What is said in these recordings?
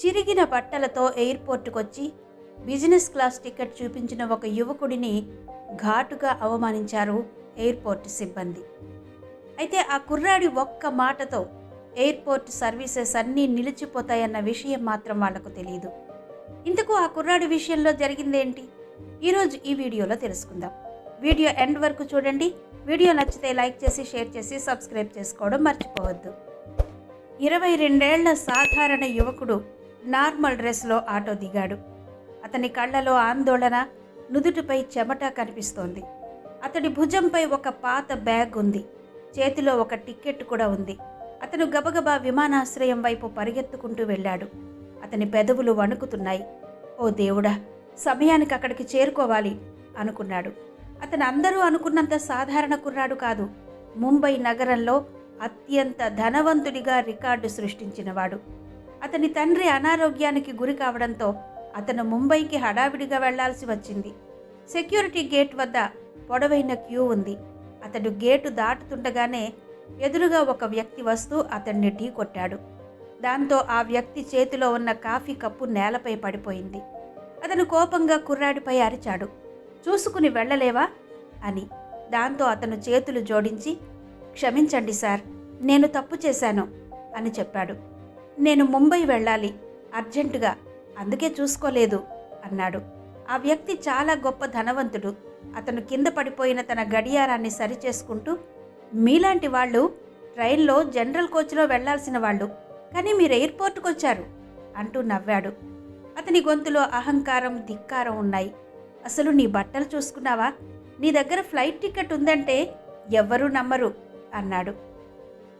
చిరిగిన బట్టలతో ఎయిర్పోర్టుకొచ్చి business class ticket చూపించిన ఒక యువకుడిని ఘాటుగా అవమానించారు ఎయిర్పోర్ట్ సిబ్బంది. అయితే ఆ కుర్రాడి ఒక్క మాటతో ఎయిర్పోర్ట్ సర్వీసెస్ అన్నీ నిలిచిపోతాయన్న విషయం మాత్రం వాళ్ళకు తెలియదు ఇంతకు ఆ కుర్రాడి విషయంలో జరిగిందేంటి? ఈరోజు ఈ వీడియోలో తెలుసుకుందాం. వీడియో ఎండ్ వరకు చూడండి. వీడియో నచ్చితే లైక్ చేసి షేర్ చేసి సబ్స్క్రైబ్ చేసుకోవడం మర్చిపోవద్దు. ఇరవై రెండేళ్ళ సాధారణ యువకుడు నార్మల్ డ్రెస్లో ఆటో దిగాడు. అతని కళ్ళలో ఆందోళన నుదుటిపై చెమట కనిపిస్తోంది. అతడి భుజంపై ఒక పాత బ్యాగ్ ఉంది. చేతిలో ఒక టికెట్ కూడా ఉంది. అతను గబగబా విమానాశ్రయం వైపు పరిగెత్తుకుంటూ వెళ్ళాడు. అతని పెదవులు వణుకుతున్నాయి. ఓ దేవుడా సమయానికి అక్కడికి చేరుకోవాలి అనుకున్నాడు. అతను అందరూ అనుకున్నంత సాధారణ కుర్రాడు కాదు. ముంబై నగరంలో అత్యంత ధనవంతుడిగా రికార్డు సృష్టించినవాడు. అతని తండ్రి అనారోగ్యానికి గురి కావడంతో అతను ముంబైకి హడావిడిగా వెళ్ళాల్సి వచ్చింది. సెక్యూరిటీ గేట్ వద్ద పొడవైన క్యూ ఉంది. అతడు గేటు దాటుతుండగానే ఎదురుగా ఒక వ్యక్తి వస్తూ అతన్ని ఢీ కొట్టాడు. దాంతో ఆ వ్యక్తి చేతిలో ఉన్న కాఫీ కప్పు నేలపై పడిపోయింది. అతను కోపంగా కుర్రాడిపై అరిచాడు. చూసుకుని వెళ్ళలేవా? అని. దాంతో అతను చేతులు జోడించి క్షమించండి సార్ నేను తప్పు చేశాను అని చెప్పాడు. నేను ముంబై వెళ్ళాలి అర్జెంటుగా. అందుకే చూసుకోలేదు అన్నాడు. ఆ వ్యక్తి చాలా గొప్ప ధనవంతుడు. అతను కింద పడిపోయిన తన గడియారాన్ని సరిచేసుకుంటూ మీలాంటి వాళ్ళు ట్రైన్లో జనరల్ కోచ్లో వెళ్ళాల్సిన వాళ్ళు కానీ మీరు ఎయిర్పోర్ట్కి వచ్చారు అంటూ నవ్వాడు. అతని గొంతులో అహంకారం ధిక్కారం ఉన్నాయి. అసలు నీ బట్టలు చూసుకున్నావా? నీ దగ్గర ఫ్లైట్ టికెట్ ఉందంటే ఎవ్వరూ నమ్మరు అన్నాడు.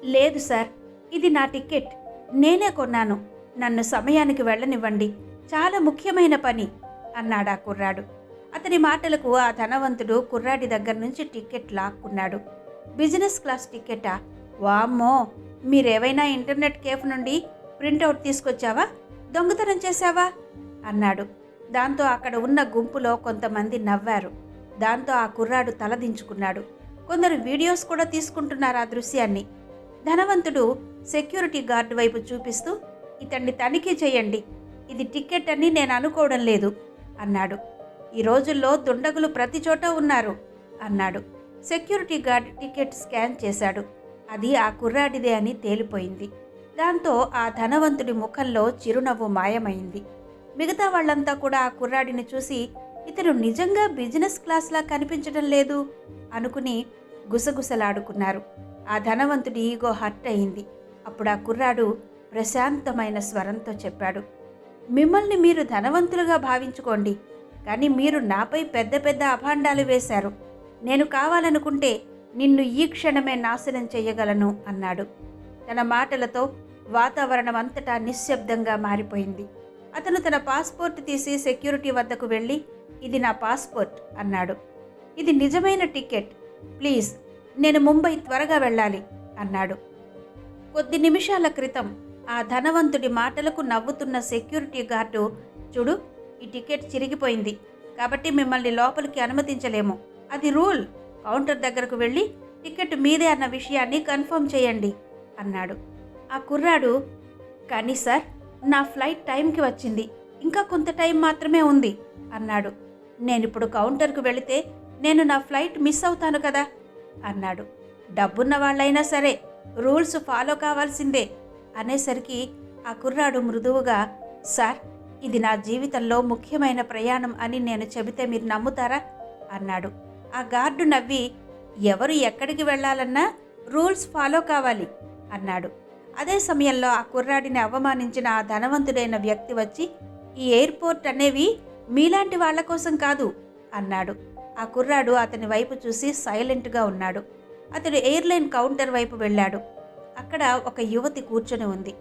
లేదు సార్ ఇది నా టికెట్. నేనే కొన్నాను. నన్ను సమయానికి వెళ్ళనివ్వండి. చాలా ముఖ్యమైన పని అన్నాడు ఆ కుర్రాడు. అతని మాటలకు ఆ ధనవంతుడు కుర్రాడి దగ్గర నుంచి టికెట్ లాక్కున్నాడు. బిజినెస్ క్లాస్ టికెటా వామ్మో! మీరేవైనా ఇంటర్నెట్ కేఫ్ నుండి ప్రింటౌట్ తీసుకొచ్చావా? దొంగతనం చేశావా? అన్నాడు. దాంతో అక్కడ ఉన్న గుంపులో కొంతమంది నవ్వారు. దాంతో ఆ కుర్రాడు తలదించుకున్నాడు. కొందరు వీడియోస్ కూడా తీసుకుంటున్నారు ఆ దృశ్యాన్ని. ధనవంతుడు సెక్యూరిటీ గార్డు వైపు చూపిస్తూ ఇతన్ని తనిఖీ చేయండి. ఇది టికెట్ అని నేను అనుకోవడం లేదు అన్నాడు. ఈ రోజుల్లో దుండగులు ప్రతి చోట ఉన్నారు అన్నాడు. సెక్యూరిటీ గార్డ్ టికెట్ స్కాన్ చేశాడు. అది ఆ కుర్రాడిదే అని తేలిపోయింది. దాంతో ఆ ధనవంతుడి ముఖంలో చిరునవ్వు మాయమైంది. మిగతా వాళ్ళంతా కూడా ఆ కుర్రాడిని చూసి ఇతను నిజంగా బిజినెస్ క్లాస్లా కనిపించడం లేదు? అనుకుని గుసగుసలాడుకున్నారు. ఆ ధనవంతుడి ఈగో హర్ట్ అయింది. అప్పుడు ఆ కుర్రాడు ప్రశాంతమైన స్వరంతో చెప్పాడు మిమ్మల్ని మీరు ధనవంతులుగా భావించుకోండి కానీ మీరు నాపై పెద్ద పెద్ద అభాండాలు వేశారు. నేను కావాలనుకుంటే నిన్ను ఈ క్షణమే నాశనం చేయగలను అన్నాడు. తన మాటలతో వాతావరణం అంతటా నిశ్శబ్దంగా మారిపోయింది. అతను తన పాస్పోర్ట్ తీసి సెక్యూరిటీ వద్దకు వెళ్ళి ఇది నా పాస్పోర్ట్ అన్నాడు. ఇది నిజమైన టికెట్ ప్లీజ్ నేను ముంబై త్వరగా వెళ్ళాలి అన్నాడు. కొద్ది నిమిషాల క్రితం ఆ ధనవంతుడి మాటలకు నవ్వుతున్న సెక్యూరిటీ గార్డు చూడు ఈ టికెట్ చిరిగిపోయింది. కాబట్టి మిమ్మల్ని లోపలికి అనుమతించలేము. అది రూల్. కౌంటర్ దగ్గరకు వెళ్ళి టికెట్ మీదే అన్న విషయాన్ని కన్ఫర్మ్ చేయండి అన్నాడు. ఆ కుర్రాడు కానీ సార్ నా ఫ్లైట్ టైంకి వచ్చింది. ఇంకా కొంత టైం మాత్రమే ఉంది అన్నాడు. నేనిప్పుడు కౌంటర్కు వెళితే నేను నా ఫ్లైట్ మిస్ అవుతాను కదా అన్నాడు. డబ్బున్న వాళ్ళైనా సరే రూల్స్ ఫాలో కావాల్సిందే అనేసరికి ఆ కుర్రాడు మృదువుగా సార్ ఇది నా జీవితంలో ముఖ్యమైన ప్రయాణం అని నేను చెబితే మీరు నమ్ముతారా? అన్నాడు. ఆ గార్డు నవ్వి ఎవరు ఎక్కడికి వెళ్ళాలన్నా రూల్స్ ఫాలో కావాలి అన్నాడు. అదే సమయంలో ఆ కుర్రాడిని అవమానించిన ఆ ధనవంతుడైన వ్యక్తి వచ్చి ఈ ఎయిర్పోర్ట్ అనేవి మీలాంటి వాళ్ళ కోసం కాదు అన్నాడు. ఆ కుర్రాడు అతని వైపు చూసి సైలెంట్గా ఉన్నాడు. అతడు ఎయిర్లైన్ కౌంటర్ వైపు వెళ్ళాడు. అక్కడ ఒక యువతి కూర్చొని ఉంది.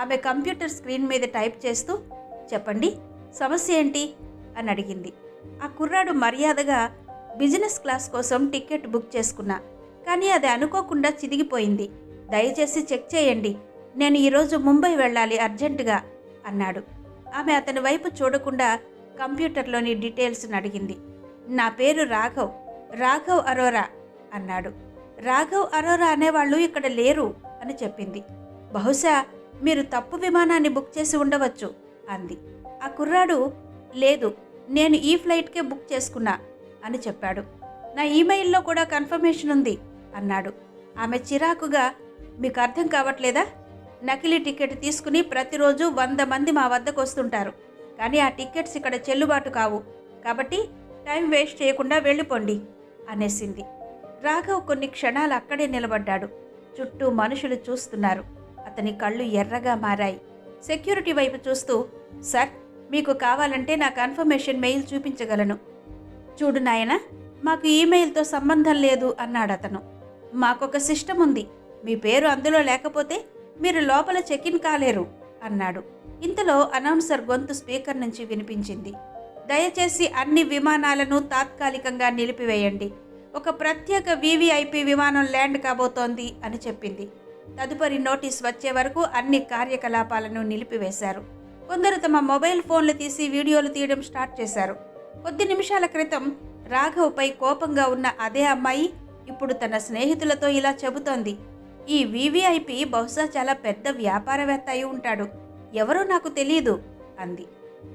ఆమె కంప్యూటర్ స్క్రీన్ మీద టైప్ చేస్తూ చెప్పండి సమస్య ఏంటి? అని అడిగింది. ఆ కుర్రాడు మర్యాదగా బిజినెస్ క్లాస్ కోసం టికెట్ బుక్ చేసుకున్నా కానీ అది అనుకోకుండా చిదిగిపోయింది. దయచేసి చెక్ చేయండి. నేను ఈరోజు ముంబై వెళ్ళాలి అర్జెంటుగా అన్నాడు. ఆమె అతని వైపు చూడకుండా కంప్యూటర్లోని డీటెయిల్స్ని అడిగింది. నా పేరు రాఘవ్. రాఘవ్ అరోరా అన్నాడు. రాఘవ్ అరోరా అనేవాళ్ళు ఇక్కడ లేరు. అని చెప్పింది. బహుశా మీరు తప్పు విమానాన్ని బుక్ చేసి ఉండవచ్చు అంది. ఆ కుర్రాడు లేదు నేను ఈ ఫ్లైట్కే బుక్ చేసుకున్నా అని చెప్పాడు. నా ఈమెయిల్లో కూడా కన్ఫర్మేషన్ ఉంది అన్నాడు. ఆమె చిరాకుగా మీకు అర్థం కావట్లేదా? నకిలీ టికెట్ తీసుకుని ప్రతిరోజు వంద మంది మా వద్దకు వస్తుంటారు. కానీ ఆ టికెట్స్ ఇక్కడ చెల్లుబాటు కావు. కాబట్టి టైం వేస్ట్ చేయకుండా వెళ్ళిపోండి అనేసింది. రాఘవ్ కొన్ని క్షణాలు అక్కడే నిలబడ్డాడు. చుట్టూ మనుషులు చూస్తున్నారు. అతని కళ్ళు ఎర్రగా మారాయి. సెక్యూరిటీ వైపు చూస్తూ సార్ మీకు కావాలంటే నా కన్ఫర్మేషన్ మెయిల్ చూపించగలను. చూడు నాయనా మాకు ఈమెయిల్తో సంబంధం లేదు అన్నాడు అతను. మాకొక సిస్టమ్ ఉంది. మీ పేరు అందులో లేకపోతే మీరు లోపల చెక్ ఇన్ కాలేరు అన్నాడు. ఇంతలో అనౌన్సర్ గొంతు స్పీకర్ నుంచి వినిపించింది. దయచేసి అన్ని విమానాలను తాత్కాలికంగా నిలిపివేయండి. ఒక ప్రత్యేక వీవీఐపీ విమానం ల్యాండ్ కాబోతోంది అని చెప్పింది. తదుపరి నోటీస్ వచ్చే వరకు అన్ని కార్యకలాపాలను నిలిపివేశారు. కొందరు తమ మొబైల్ ఫోన్లు తీసి వీడియోలు తీయడం స్టార్ట్ చేశారు. కొద్ది నిమిషాల క్రితం రాఘవ్పై కోపంగా ఉన్న అదే అమ్మాయి ఇప్పుడు తన స్నేహితులతో ఇలా చెబుతోంది. ఈ వీవీఐపీ బహుశా చాలా పెద్ద వ్యాపారవేత్త అయి ఉంటాడు. ఎవరో నాకు తెలియదు అంది.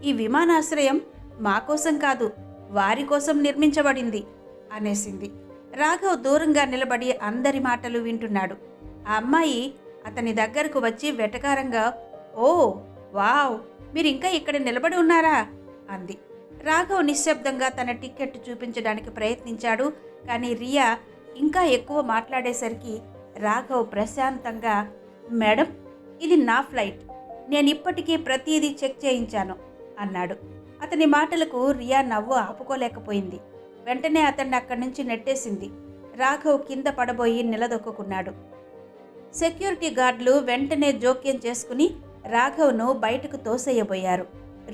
ఈ విమానాశ్రయం మా కోసం కాదు వారి కోసం నిర్మించబడింది. అనేసింది. రాఘవ్ దూరంగా నిలబడి అందరి మాటలు వింటున్నాడు. ఆ అమ్మాయి అతని దగ్గరకు వచ్చి వెటకారంగా ఓ వావ్ మీరు ఇంకా ఇక్కడ నిలబడి ఉన్నారా? అంది. రాఘవ్ నిశ్శబ్దంగా తన టికెట్ చూపించడానికి ప్రయత్నించాడు కానీ రియా ఇంకా ఎక్కువ మాట్లాడేసరికి రాఘవ్ ప్రశాంతంగా మేడం ఇది నా ఫ్లైట్. నేను ఇప్పటికీ ప్రతిదీ చెక్ చేయించాను అన్నాడు. అతని మాటలకు రియా నవ్వు ఆపుకోలేకపోయింది. వెంటనే అతన్ని అక్కడి నుంచి నెట్టేసింది. రాఘవ్ కింద పడబోయి నిలదొక్కున్నాడు సెక్యూరిటీ గార్డులు వెంటనే జోక్యం చేసుకుని రాఘవ్ను బయటకు తోసేయబోయారు.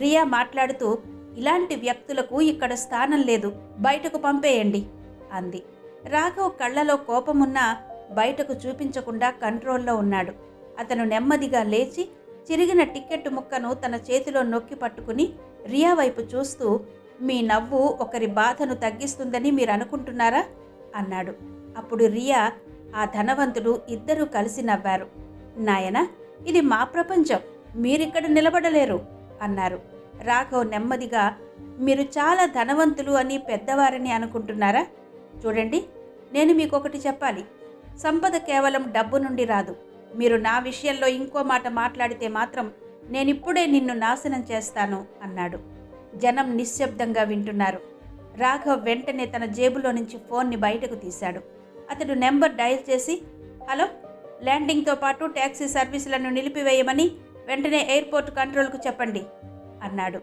రియా మాట్లాడుతూ ఇలాంటి వ్యక్తులకు ఇక్కడ స్థానం లేదు. బయటకు పంపేయండి అంది. రాఘవ్ కళ్ళలో కోపమున్నా బయటకు చూపించకుండా కంట్రోల్లో ఉన్నాడు. అతను నెమ్మదిగా లేచి చిరిగిన టికెట్ ముక్కను తన చేతిలో నొక్కి పట్టుకుని రియా వైపు చూస్తూ మీ నవ్వు ఒకరి బాధను తగ్గిస్తుందని మీరు అనుకుంటున్నారా అన్నాడు. అప్పుడు రియా ఆ ధనవంతుడు ఇద్దరూ కలిసి నవ్వారు. నాయన ఇది మా ప్రపంచం. మీరిక్కడ నిలబడలేరు అన్నారు. రాఘవ్ నెమ్మదిగా మీరు చాలా ధనవంతులు అని పెద్దవారని అనుకుంటున్నారా? చూడండి నేను మీకు ఒకటి చెప్పాలి. సంపద కేవలం డబ్బు నుండి రాదు. మీరు నా విషయంలో ఇంకో మాట మాట్లాడితే మాత్రం నేనిప్పుడే నిన్ను నాశనం చేస్తాను అన్నాడు. జనం నిశ్శబ్దంగా వింటున్నారు. రాఘవ్ వెంటనే తన జేబులో నుంచి ఫోన్ని బయటకు తీశాడు. అతడు నెంబర్ డయల్ చేసి హలో ల్యాండింగ్తో పాటు ట్యాక్సీ సర్వీసులను నిలిపివేయమని వెంటనే ఎయిర్పోర్ట్ కంట్రోల్కు చెప్పండి అన్నాడు.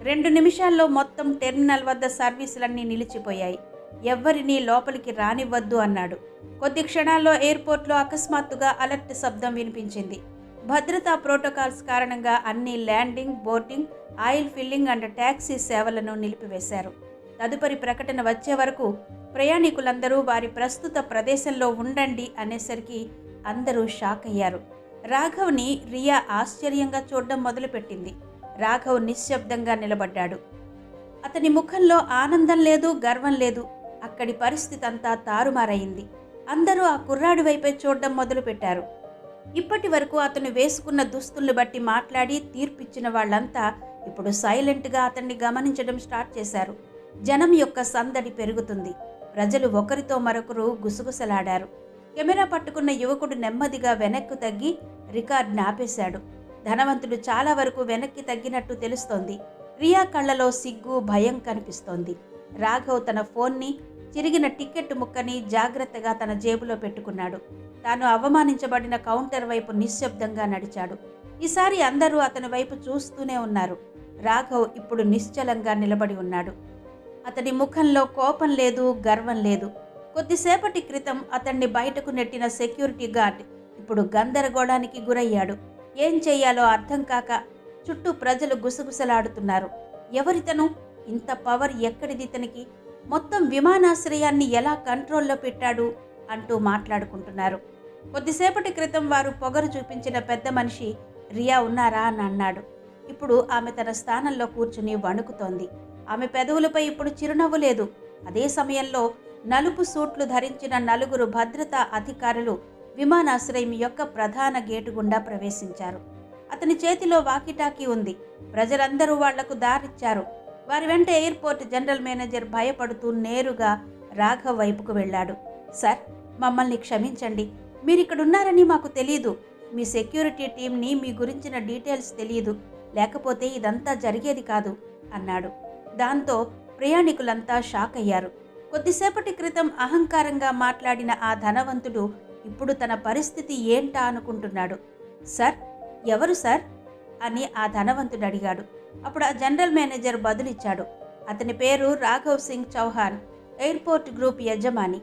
రెండు నిమిషాల్లో మొత్తం టెర్మినల్ వద్ద సర్వీసులన్నీ నిలిచిపోయాయి. ఎవ్వరినీ లోపలికి రానివ్వద్దు అన్నాడు. కొద్ది క్షణాల్లో ఎయిర్పోర్ట్లో అకస్మాత్తుగా అలర్ట్ శబ్దం వినిపించింది. భద్రతా ప్రోటోకాల్స్ కారణంగా అన్ని landing boarding oil filling and taxi సేవలను నిలిపివేశారు. తదుపరి ప్రకటన వచ్చే వరకు ప్రయాణికులందరూ వారి ప్రస్తుత ప్రదేశంలో ఉండండి అనేసరికి అందరూ షాక్ అయ్యారు. రాఘవ్ని రియా ఆశ్చర్యంగా చూడడం మొదలుపెట్టింది. రాఘవ్ నిశ్శబ్దంగా నిలబడ్డాడు. అతని ముఖంలో ఆనందం లేదు గర్వం లేదు. అక్కడి పరిస్థితి అంతా తారుమారయింది అందరూ ఆ కుర్రాడి వైపే చూడడం మొదలుపెట్టారు. ఇప్పటి వరకు అతను వేసుకున్న దుస్తుల్ని బట్టి మాట్లాడి తీర్పిచ్చిన వాళ్ళంతా ఇప్పుడు సైలెంట్గా అతన్ని గమనించడం స్టార్ట్ చేశారు. జనం యొక్క సందడి పెరుగుతుంది. ప్రజలు ఒకరితో మరొకరు గుసగుసలాడారు. కెమెరా పట్టుకున్న యువకుడు నెమ్మదిగా వెనక్కు తగ్గి రికార్డ్ ఆపేశాడు. ధనవంతుడు చాలా వరకు వెనక్కి తగ్గినట్టు తెలుస్తోంది. రియా కళ్ళలో సిగ్గు భయం కనిపిస్తోంది. రాఘవ్ తన ఫోన్ని చిరిగిన టికెట్ ముక్కని జాగ్రత్తగా తన జేబులో పెట్టుకున్నాడు. తాను అవమానించబడిన కౌంటర్ వైపు నిశ్శబ్దంగా నడిచాడు. ఈసారి అందరూ అతని వైపు చూస్తూనే ఉన్నారు. రాఘవ్ ఇప్పుడు నిశ్చలంగా నిలబడి ఉన్నాడు. అతని ముఖంలో కోపం లేదు గర్వం లేదు. కొద్దిసేపటి క్రితం అతన్ని బయటకు నెట్టిన సెక్యూరిటీ గార్డ్ ఇప్పుడు గందరగోళానికి గురయ్యాడు. ఏం చెయ్యాలో అర్థం కాక చుట్టూ ప్రజలు గుసగుసలాడుతున్నారు. ఎవరితను? ఇంత పవర్ ఎక్కడిది ఇతనికి? మొత్తం విమానాశ్రయాన్ని ఎలా కంట్రోల్లో పెట్టాడు? అంటూ మాట్లాడుకుంటున్నారు. కొద్దిసేపటి క్రితం వారు పొగరు చూపించిన పెద్ద మనిషి రియా ఉన్నారా అని అన్నాడు. ఇప్పుడు ఆమె తన స్థానంలో కూర్చుని వణుకుతోంది. ఆమె పెదవులపై ఇప్పుడు చిరునవ్వు లేదు. అదే సమయంలో నలుపు సూట్లు ధరించిన నలుగురు భద్రతా అధికారులు విమానాశ్రయం యొక్క ప్రధాన గేటు గుండా ప్రవేశించారు. అతని చేతిలో వాకిటాకీ ఉంది. ప్రజలందరూ వాళ్ళకు దారిచ్చారు. వారి వెంట ఎయిర్పోర్ట్ జనరల్ మేనేజర్ భయపడుతూ నేరుగా రాఘవ్ వైపుకు వెళ్ళాడు. సార్ మమ్మల్ని క్షమించండి. మీరు ఇక్కడ ఉన్నారని మాకు తెలియదు మీ సెక్యూరిటీ టీంని మీ గురించిన డీటెయిల్స్ తెలియదు లేకపోతే ఇదంతా జరిగేది కాదు అన్నాడు. దాంతో ప్రయాణికులంతా షాక్ అయ్యారు. కొద్దిసేపటి క్రితం అహంకారంగా మాట్లాడిన ఆ ధనవంతుడు ఇప్పుడు తన పరిస్థితి ఏంటా అనుకుంటున్నాడు. సార్ ఎవరు సార్? అని ఆ ధనవంతుడు అడిగాడు. అప్పుడు ఆ జనరల్ మేనేజర్ బదులిచ్చాడు. అతని పేరు రాఘవ్ సింగ్ చౌహాన్ ఎయిర్పోర్ట్ గ్రూప్ యజమాని.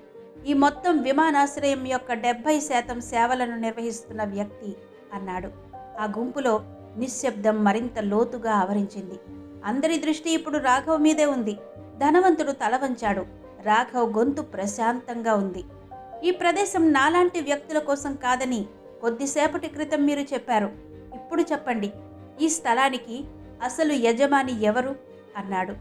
ఈ మొత్తం విమానాశ్రయం యొక్క డెబ్బై శాతం సేవలను నిర్వహిస్తున్న వ్యక్తి అన్నాడు. ఆ గుంపులో నిశ్శబ్దం మరింత లోతుగా ఆవరించింది. అందరి దృష్టి ఇప్పుడు రాఘవ్ మీదే ఉంది. ధనవంతుడు తల వంచాడు. రాఘవ్ గొంతు ప్రశాంతంగా ఉంది. ఈ ప్రదేశం నాలాంటి వ్యక్తుల కోసం కాదని కొద్దిసేపటి క్రితం మీరు చెప్పారు. ఇప్పుడు చెప్పండి ఈ స్థలానికి అసలు యజమాని ఎవరు? అన్నాడు.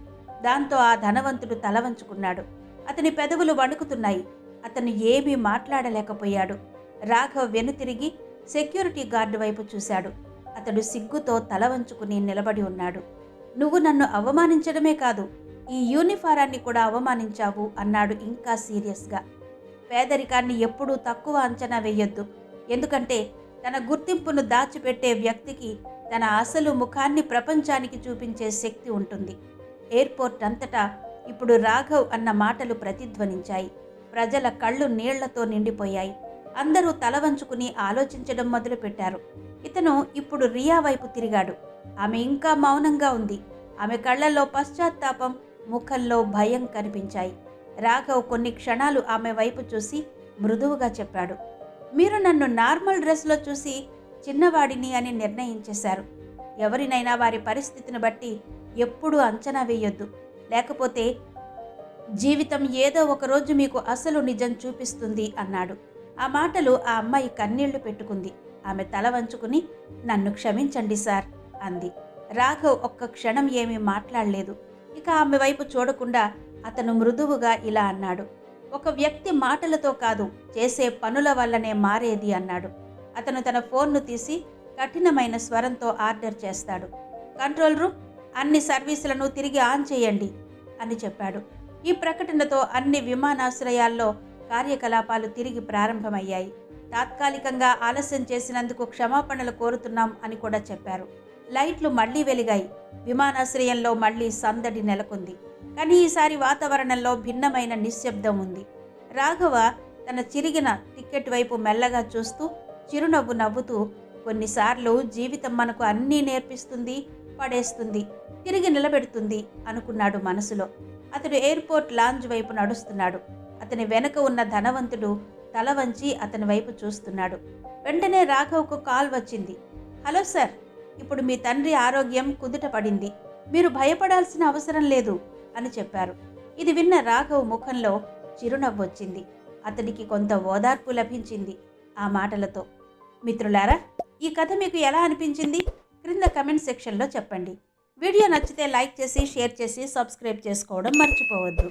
దాంతో ఆ ధనవంతుడు తల వంచుకున్నాడు. అతని పెదవులు వణుకుతున్నాయి. అతను ఏమీ మాట్లాడలేకపోయాడు. రాఘవ్ వెనుతిరిగి సెక్యూరిటీ గార్డు వైపు చూశాడు. అతడు సిగ్గుతో తల వంచుకుని నిలబడి ఉన్నాడు. నువ్వు నన్ను అవమానించడమే కాదు ఈ యూనిఫారాన్ని కూడా అవమానించావు అన్నాడు ఇంకా సీరియస్గా. పేదరికాన్ని ఎప్పుడూ తక్కువ అంచనా వేయొద్దు. ఎందుకంటే తన గుర్తింపును దాచిపెట్టే వ్యక్తికి తన అసలు ముఖాన్ని ప్రపంచానికి చూపించే శక్తి ఉంటుంది. ఎయిర్పోర్ట్ అంతటా ఇప్పుడు రాఘవ్ అన్న మాటలు ప్రతిధ్వనించాయి. ప్రజల కళ్ళు నీళ్ళతో నిండిపోయాయి. అందరూ తల వంచుకుని ఆలోచించడం మొదలుపెట్టారు. ఇతను ఇప్పుడు రియా వైపు తిరిగాడు. ఆమె ఇంకా మౌనంగా ఉంది. ఆమె కళ్ళల్లో పశ్చాత్తాపం ముఖంలో భయం కనిపించాయి. రాఘవ్ కొన్ని క్షణాలు ఆమె వైపు చూసి మృదువుగా చెప్పాడు. మీరు నన్ను నార్మల్ డ్రెస్లో చూసి చిన్నవాడిని అని నిర్ణయించేశారు. ఎవరినైనా వారి పరిస్థితిని బట్టి ఎప్పుడూ అంచనా వేయొద్దు. లేకపోతే జీవితం ఏదో ఒకరోజు మీకు అసలు నిజం చూపిస్తుంది అన్నాడు. ఆ మాటలు ఆ అమ్మాయి కన్నీళ్ళు పెట్టుకుంది. ఆమె తల వంచుకుని నన్ను క్షమించండి సార్ అంది. రాఘవ్ ఒక్క క్షణం ఏమీ మాట్లాడలేదు. ఇక ఆమె వైపు చూడకుండా అతను మృదువుగా ఇలా అన్నాడు. ఒక వ్యక్తి మాటలతో కాదు చేసే పనుల వల్లనే మారేది అన్నాడు. అతను తన ఫోన్ను తీసి కఠినమైన స్వరంతో ఆర్డర్ చేస్తాడు. కంట్రోల్ రూమ్ అన్ని సర్వీసులను తిరిగి ఆన్ చేయండి అని చెప్పాడు. ఈ ప్రకటనతో అన్ని విమానాశ్రయాల్లో కార్యకలాపాలు తిరిగి ప్రారంభమయ్యాయి. తాత్కాలికంగా ఆలస్యం చేసినందుకు క్షమాపణలు కోరుతున్నాం అని కూడా చెప్పారు. లైట్లు మళ్ళీ వెలిగాయి. విమానాశ్రయంలో మళ్ళీ సందడి నెలకొంది. కానీ ఈసారి వాతావరణంలో భిన్నమైన నిశ్శబ్దం ఉంది. రాఘవ తన చిరిగిన టికెట్ వైపు మెల్లగా చూస్తూ చిరునవ్వు నవ్వుతూ కొన్నిసార్లు జీవితం మనకు అన్నీ నేర్పిస్తుంది పడేస్తుంది తిరిగి నిలబెడుతుంది అనుకున్నాడు మనసులో. అతడు ఎయిర్పోర్ట్ లాంజ్ వైపు నడుస్తున్నాడు. అతని వెనక ఉన్న ధనవంతుడు తల వంచి అతని వైపు చూస్తున్నాడు. వెంటనే రాఘవ్కు కాల్ వచ్చింది. హలో సార్ ఇప్పుడు మీ తండ్రి ఆరోగ్యం కుదుట పడింది. మీరు భయపడాల్సిన అవసరం లేదు అని చెప్పారు. ఇది విన్న రాఘవ్ ముఖంలో చిరునవ్వు వచ్చింది. అతడికి కొంత ఓదార్పు లభించింది ఆ మాటలతో. మిత్రులారా ఈ కథ మీకు ఎలా అనిపించింది? క్రింద కమెంట్ సెక్షన్లో చెప్పండి. వీడియో నచ్చితే లైక్ చేసి షేర్ చేసి సబ్స్క్రైబ్ చేసుకోవడం మర్చిపోవద్దు.